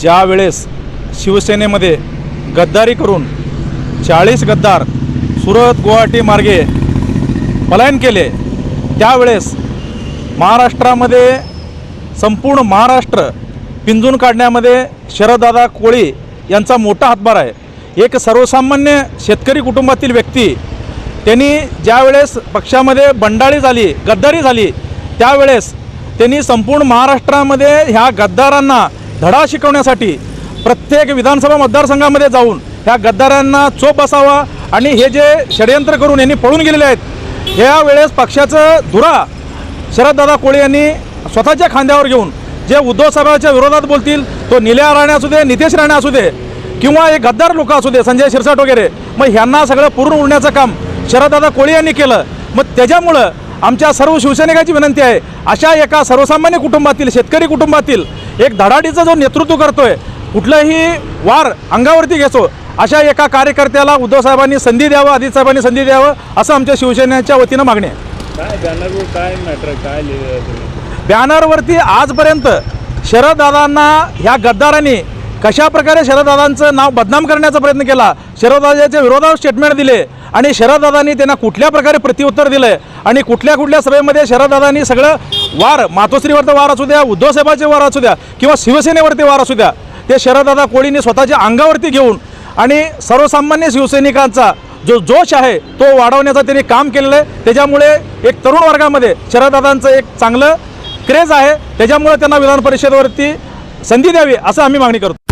ज्या वेळेस शिवसेनेमध्ये गद्दारी करून चाळीस गद्दार सुरत गुवाहाटी मार्गे पलायन केले त्यावेळेस महाराष्ट्रामध्ये संपूर्ण महाराष्ट्र पिंजून काढण्यामध्ये शरददादा कोळी यांचा मोठा हातभार आहे. एक सर्वसामान्य शेतकरी कुटुंबातील व्यक्ती त्यांनी ज्यावेळेस पक्षामध्ये बंडाळी झाली गद्दारी झाली त्यावेळेस त्यांनी संपूर्ण महाराष्ट्रामध्ये ह्या गद्दारांना धडा शिकवण्यासाठी प्रत्येक विधानसभा मतदारसंघामध्ये जाऊन ह्या गद्दारांना चोप बसावा आणि हे जे षडयंत्र करून यांनी पळून गेलेले आहेत या वेळेस पक्षाचं धुरा शरददादा कोळी यांनी स्वतःच्या खांद्यावर घेऊन जे उद्धव साहेबांच्या विरोधात बोलतील तो निल्या राणे असू दे नितेश राणे असू दे किंवा एक गद्दार लोक असू दे संजय शिरसाट वगैरे मग ह्यांना सगळं पूर्ण उडण्याचं काम शरददादा कोळी यांनी केलं. मग त्याच्यामुळं आमच्या सर्व शिवसैनिकाची विनंती आहे अशा एका सर्वसामान्य कुटुंबातील शेतकरी कुटुंबातील एक धडाडीचं जो नेतृत्व करतोय कुठलंही वार अंगावरती घेतो अशा एका कार्यकर्त्याला उद्धव साहेबांनी संधी द्यावं आदित्य साहेबांनी संधी द्यावं असं आमच्या शिवसेनेच्या वतीनं मागणी आहे. काय बॅनरवर काय मॅटर काय लिहिलं तुम्ही? बॅनरवरती आजपर्यंत शरददादांना ह्या गद्दारांनी कशा प्रकारे शरददादांचं नाव बदनाम करण्याचा प्रयत्न केला शरददादाच्या विरोधात स्टेटमेंट दिले आणि शरददादांनी त्यांना कुठल्या प्रकारे प्रत्युत्तर दिलं आणि कुठल्या कुठल्या सभेमध्ये शरददादांनी सगळं वार मातोश्रीवरचा वार असू द्या उद्धवसाहेबाचे वार असू द्या किंवा शिवसेनेवरती वार असू द्या ते शरददादा कोळींनी स्वतःच्या अंगावरती घेऊन आणि सर्वसामान्य शिवसैनिकांचा जो जोश आहे तो वाढवण्याचं त्यांनी काम केलेलं आहे. त्याच्यामुळे एक तरुण वर्गामध्ये शरददादांचं एक चांगलं क्रेज आहे. त्याच्यामुळे त्यांना विधान परिषदेवरती संधी द्यावी असं आम्ही मागणी करतो.